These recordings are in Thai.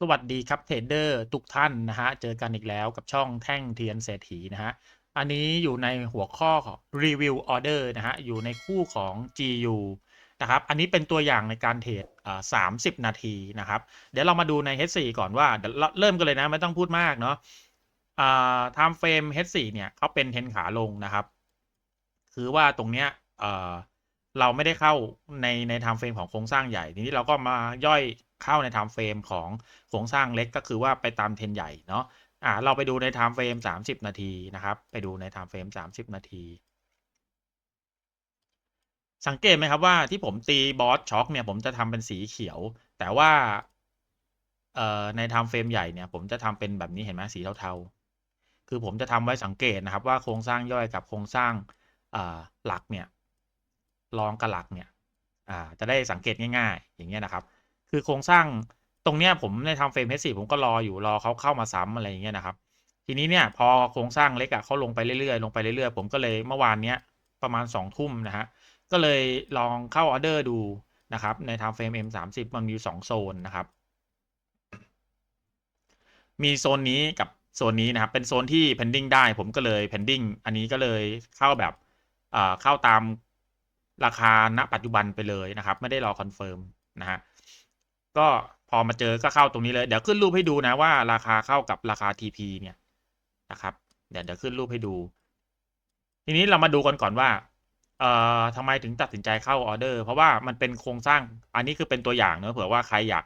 สวัสดีครับเทรดเดอร์ทุกท่านนะฮะ เจอกันอีกแล้วกับช่องแท่งเทียนเศรษฐีนะฮะ อันนี้อยู่ในหัวข้อของรีวิวออเดอร์นะฮะ อยู่ในคู่ของ GU นะครับ อันนี้เป็นตัวอย่างในการเทรดอ่า30นาทีนะครับ เดี๋ยวเรามาดูใน H4 ก่อนว่าเริ่มกันเลยนะ ไม่ต้องพูดมากเนาะอ่า time frame H4 เนี่ยเขาเป็นเทนขาลงนะครับ คือว่าตรงเนี้ยเราไม่ได้เข้าในใน time frame ของโครงสร้างใหญ่ ทีนี้เราก็มาย่อย เข้าใน time frame ของโครงสร้างเล็กก็คือว่าไปตามเทรนใหญ่เนาะอ่าเราไปดูใน time frame 30 นาทีนะครับ ไปดูใน time frame 30 นาที สังเกตไหมครับว่าที่ผมตีบอสช็อคเนี่ยผมจะทำเป็นสีเขียว แต่ว่าเอ่อใน time frame ใหญ่เนี่ยผมจะทำเป็นแบบนี้เห็นไหมสีเทาๆ คือผมจะทำไว้สังเกตนะครับว่าโครงสร้างย่อยกับโครงสร้างอ่าหลักเนี่ยรองกับหลักเนี่ยอ่าจะได้สังเกตง่าย ๆ อย่างเงี้ยนะครับ คือโครงสร้างตรงเนี้ยผมในทำเฟรม H4 ผมก็รออยู่รอเขาเข้ามาซ้ำอะไรอย่างเงี้ยนะครับ ทีนี้เนี่ยพอโครงสร้างเล็กอะเขาลงไปเรื่อยๆลงไปเรื่อยๆ ผมก็เลยเมื่อวานเนี้ยประมาณ2ทุ่มนะฮะก็เลยลองเข้าออเดอร์ดูนะครับในทำเฟรม M30 มันมี2โซนนะครับ มีโซนนี้กับโซนนี้นะครับเป็นโซนที่ pending ได้ผมก็เลย pending อันนี้ก็เลยเข้าแบบอ่าเข้าตามราคาณปัจจุบันไปเลยนะครับ ไม่ได้รอคอนเฟิร์มนะฮะ ก็พอมาเจอก็เข้าตรงนี้เลย เดี๋ยวขึ้นรูปให้ดูนะว่าราคาเข้ากับราคา TP เนี่ยนะครับ เดี๋ยวเดี๋ยวขึ้นรูปให้ดู ทีนี้เรามาดูกันก่อนว่า เอ่อทำไมถึงตัดสินใจเข้าออเดอร์ เพราะว่ามันเป็นโครงสร้าง อันนี้คือเป็นตัวอย่างเนอะเผื่อว่าใครอยาก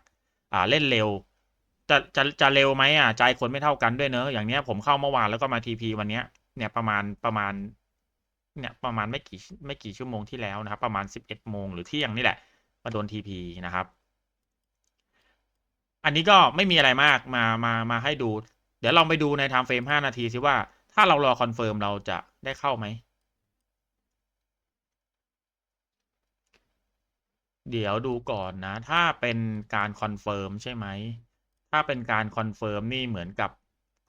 อ่าเล่นเร็ว จะจะจะเร็วไหมอะใจคนไม่เท่ากันด้วยเนอะอย่างเนี้ยผมเข้าเมื่อวานแล้วก็มา TP วันเนี้ย เนี่ยประมาณประมาณ เนี่ยประมาณไม่กี่ไม่กี่ชั่วโมงที่แล้วนะครับ ประมาณสิบเอ็ดโมงหรือเที่ยงนี่แหละ มาโดน TP นะครับ อันนี้ก็ไม่มีอะไรมากมามามาให้ดู เดี๋ยวลองไปดูใน time frame 5นาทีสิว่าถ้าเรารอคอนเฟิร์มเราจะได้เข้าไหม เดี๋ยวดูก่อนนะ ถ้าเป็นการคอนเฟิร์มใช่ไหม ถ้าเป็นการคอนเฟิร์มนี่เหมือนกับ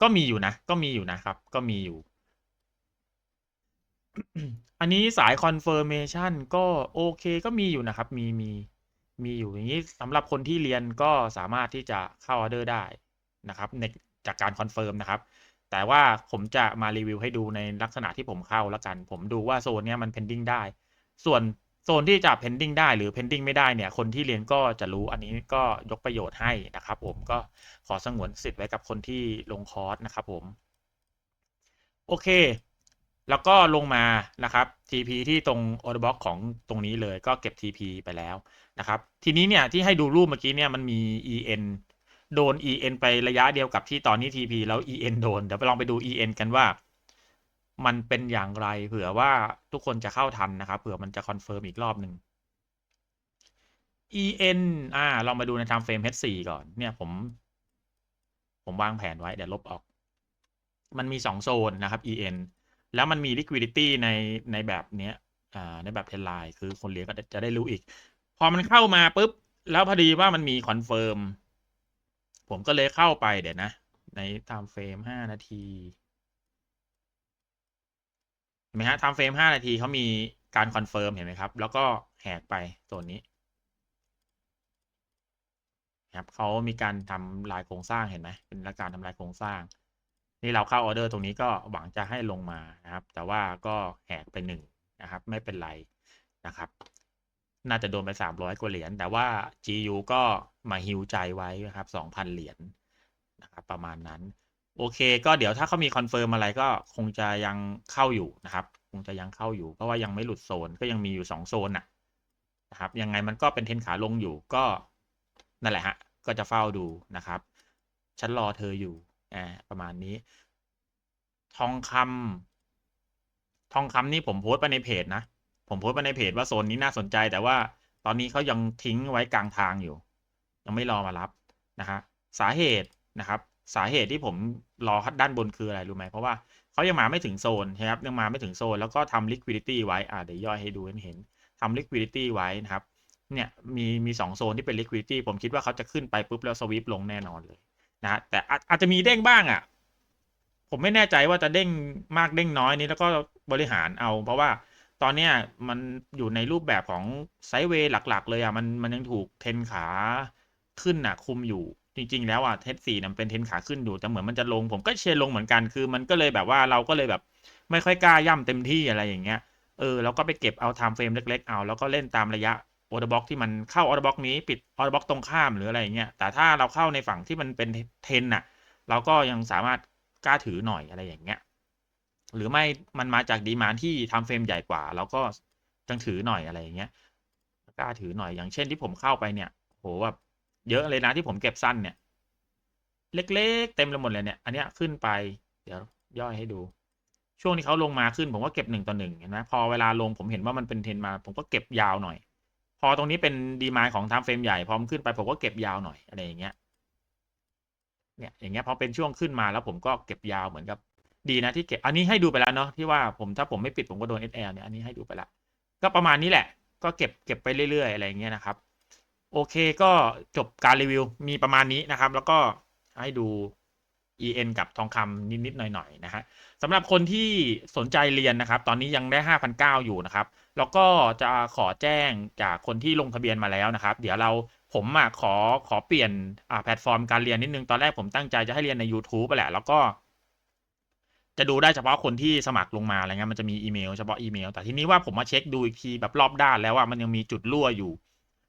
ก็มีอยู่นะ ก็มีอยู่นะครับ ก็มีอยู่ อันนี้สายคอนเฟิร์มเมชันก็โอเคก็มีอยู่นะครับ มีมี มีอยู่อย่างนี้สำหรับคนที่เรียนก็สามารถที่จะเข้าออเดอร์ได้นะครับในจากการคอนเฟิร์มนะครับ แต่ว่าผมจะมารีวิวให้ดูในลักษณะที่ผมเข้าแล้วกัน ผมดูว่าโซนนี้มัน pending ได้ ส่วนโซนที่จะ pending ได้หรือ pending ไม่ได้เนี่ย คนที่เรียนก็จะรู้อันนี้ก็ยกประโยชน์ให้นะครับ ผมก็ขอสงวนสิทธิ์ไว้กับคนที่ลงคอร์สนะครับผม โอเค แล้วก็ลงมานะครับ TP ที่ตรง order box ของตรงนี้เลยก็เก็บ TP ไปแล้ว นะครับ ทีนี้เนี่ยที่ให้ดูรูปเมื่อกี้เนี่ยมันมี EN โดน EN ไประยะเดียวกับที่ตอนนี้ TP แล้ว EN โดน เดี๋ยวไปลองไปดู EN กันว่า มันเป็นอย่างไร เผื่อว่าทุกคนจะเข้าทันนะครับ เผื่อมันจะคอนเฟิร์มอีกรอบหนึ่ง EN อ่าเรามาดูใน time frame H4 ก่อน เนี่ยผม ผมวางแผนไว้ เดี๋ยวลบออก มันมีสองโซนนะครับ EN แล้วมันมี liquidity ในในแบบเนี้ยอ่าในแบบเทนไลน์คือคนเรียนก็จะได้รู้อีก อมันเข้ามาปุ๊บ แล้วพอดีว่ามันมีคอนเฟิร์ม ผมก็เลยเข้าไปเดี๋ยวนะ ใน time frame ห้านาทีเห็นไหมฮะ time frame ห้านาทีเขามีการคอนเฟิร์มเห็นไหมครับ แล้วก็แหกไปโซนนี้ครับเขามีการทำลายโครงสร้างเห็นไหมเป็นการทำลายโครงสร้าง นี่เราเข้าออเดอร์ตรงนี้ก็หวังจะให้ลงมานะครับ แต่ว่าก็แหกไปหนึ่งนะครับ ไม่เป็นไรนะครับ น่าจะโดนไปสามร้อยกว่าเหรียญ แต่ว่า GU ก็มาฮิวใจไว้นะครับสองพันเหรียญนะครับประมาณนั้น โอเค ก็เดี๋ยวถ้าเขามีคอนเฟิร์มอะไรก็คงจะยังเข้าอยู่นะครับ คงจะยังเข้าอยู่ เพราะว่ายังไม่หลุดโซนก็ยังมีอยู่สองโซนนะนะครับ ยังไงมันก็เป็นเทนขาลงอยู่ก็นั่นแหละฮะก็จะเฝ้าดูนะครับฉันรอเธออยู่อ่าประมาณนี้ ทองคำทองคำนี่ผมโพสต์ไปในเพจนะ ผมโพสต์ไปในเพจว่าโซนนี้น่าสนใจ แต่ว่าตอนนี้เขายังทิ้งไว้กลางทางอยู่ ยังไม่รอมารับนะฮะสาเหตุนะครับ สาเหตุที่ผมรอคัดด้านบนคืออะไรรู้ไหมเพราะว่าเขายังมาไม่ถึงโซนนะครับยังมาไม่ถึงโซน แล้วก็ทำ liquidity ไว้อ่าเดี๋ยวย่อยให้ดูให้เห็นทำ liquidity ไว้นะครับเนี่ยมีมีสองโซนที่เป็น liquidity ผมคิดว่าเขาจะขึ้นไปปุ๊บแล้วสวิปลงแน่นอนเลยนะแต่อาจอาจจะมีเด้งบ้างอะผมไม่แน่ใจว่าจะเด้งมากเด้งน้อยนี้แล้วก็บริหารเอา เพราะว่า ตอนเนี้ยมันอยู่ในรูปแบบของไซด์เวย์หลัก ๆ เลยอะมันมันยังถูกเทนขาขึ้นอะ คุมอยู่จริง ๆ แล้วอะเทสสี่มันเป็นเทนขาขึ้นอยู่แต่เหมือนมันจะลงผมก็เชียร์ลงเหมือนกันคือมันก็เลยแบบว่าเราก็เลยแบบไม่ค่อยกล้าย่ำเต็มที่อะไรอย่างเงี้ยเออเราก็ไปเก็บเอาไทม์เฟรมเล็กๆเอาแล้วก็เล่นตามระยะออเดอร์บ็อกที่มันเข้าออเดอร์บ็อกนี้ปิดออเดอร์บ็อกตรงข้ามหรืออะไรอย่างเงี้ยแต่ถ้าเราเข้าในฝั่งที่มันเป็นเทนน่ะ เราก็ยังสามารถกล้าถือหน่อยอะไรอย่างเงี้ย หรือไม่มันมาจากดีมานที่ทำเฟรมใหญ่กว่าเราก็ยังถือหน่อยอะไรอย่างเงี้ยกล้าถือหน่อยอย่างเช่นที่ผมเข้าไปเนี่ยโหแบบเยอะเลยนะที่ผมเก็บสั้นเนี่ย เล็กๆ เต็มเลยหมดเลยเนี่ย อันเนี้ยขึ้นไป เดี๋ยวย่อยให้ดู ช่วงที่เขาลงมาขึ้นผมก็เก็บหนึ่งต่อหนึ่งเห็นไหมพอเวลาลงผมเห็นว่ามันเป็นเทรนมา ผมก็เก็บยาวหน่อย พอตรงนี้เป็นดีมานของทำเฟรมใหญ่พอมนขึ้นไปผมก็เก็บยาวหน่อยอะไรอย่างเงี้ยเนี่ยอย่างเงี้ยพอเป็นช่วงขึ้นมาแล้วผมก็เก็บยาวเหมือนกับ ดีนะที่เก็บ อันนี้ให้ดูไปแล้วเนาะที่ว่าผมถ้าผมไม่ปิดผมก็โดน SL เนี่ยอันนี้ให้ดูไปล้วก็ประมาณนี้แหละ ก็เก็บเก็บไปเรื่อยๆ อะไรอย่างเงี้ยนะครับ โอเคก็จบการรีวิวมีประมาณนี้นะครับ แล้วก็ให้ดู EN กับทองคำนิดๆหน่อยๆนะฮะสำหรับคนที่สนใจเรียนนะครับ ตอนนี้ยังได้ 5,900 อยู่นะครับ แล้วก็จะขอแจ้งจากคนที่ลงทะเบียนมาแล้วนะครับ เดี๋ยวเราผมอะขอขอเปลี่ยนแพลตฟอร์มการเรียนนิดนึง ตอนแรกผมตั้งใจจะให้เรียนใน YouTube ไปแหละ แล้วก็ จะดูได้เฉพาะคนที่สมัครลงมาอะไรเงี้ยมันจะมีอีเมลเฉพาะอีเมล แต่ทีนี้ว่าผมมาเช็คดูอีกทีแบบรอบด้านแล้วว่ามันยังมีจุดรั่วอยู่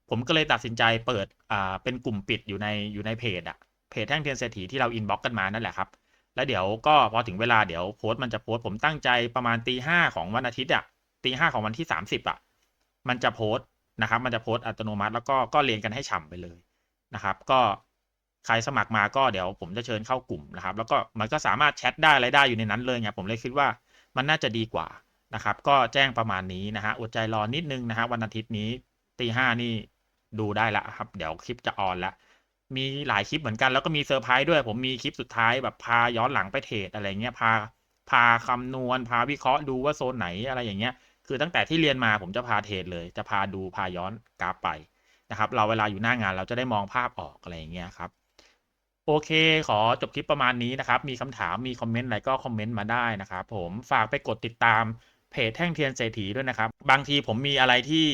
ผมก็เลยตัดสินใจเปิดอ่าเป็นกลุ่มปิดอยู่ในอยู่ในเพจอะเพจแท่งเทียนเศรษฐีที่เราอินบ็อกกันมานั่นแหละครับ แล้วเดี๋ยวก็พอถึงเวลาเดี๋ยวโพสต์มันจะโพสต์ผมตั้งใจประมาณตีห้าของวันอาทิตย์อะตีห้าของวันที่สามสิบอะมันจะโพสต์นะครับ มันจะโพสต์อัตโนมัติ แล้วก็ก็เรียนกันให้ฉ่ำไปเลยนะครับ ก็ ใครสมัครมาก็เดี๋ยวผมจะเชิญเข้ากลุ่มนะครับ แล้วก็มันก็สามารถแชทได้อะไรได้อยู่ในนั้นเลยไงผมเลยคิดว่ามันน่าจะดีกว่านะครับ ก็แจ้งประมาณนี้นะฮะอดใจรอนิดนึงนะฮะวันอาทิตย์นี้ตีห้านี่ดูได้ละครับ เดี๋ยวคลิปจะออนละมีหลายคลิปเหมือนกันแล้วก็มีเซอร์ไพรส์ด้วย ผมมีคลิปสุดท้ายแบบพาย้อนหลังไปเทรดอะไรเงี้ยพาพาคำนวณ พาวิเคราะห์ดูว่าโซนไหนอะไรอย่างเงี้ย คือตั้งแต่ที่เรียนมาผมจะพาเทรดเลย จะพาดูพาย้อนกราฟไปนะครับ เราเวลาอยู่หน้างานเราจะได้มองภาพออกอะไรอย่างเงี้ยครับ โอเค ขอจบคลิปประมาณนี้นะครับ มีคำถาม มีคอมเมนต์อะไรก็คอมเมนต์มาได้นะครับ ผม ฝากไปกดติดตามเพจแท่งเทียนเศรษฐีด้วยนะครับ บางทีผมมีอะไรที่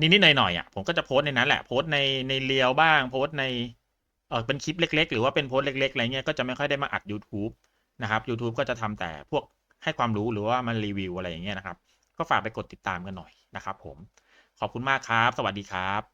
นิดๆหน่อยๆอะ ผมก็จะโพสต์ในนั้นแหละ โพสต์ในในเรียวบ้าง โพสต์ใน เออเป็นคลิปเล็ก ๆ หรือว่าเป็นโพสต์เล็กๆอะไรเงี้ย ก็จะไม่ค่อยได้มาอัด YouTube นะครับ YouTube ก็จะทำแต่พวกให้ความรู้หรือว่ามันรีวิวอะไรอย่างเงี้ยนะครับ ก็ฝากไปกดติดตามกันหน่อยนะครับ ผม ขอบคุณมากครับ สวัสดีครับ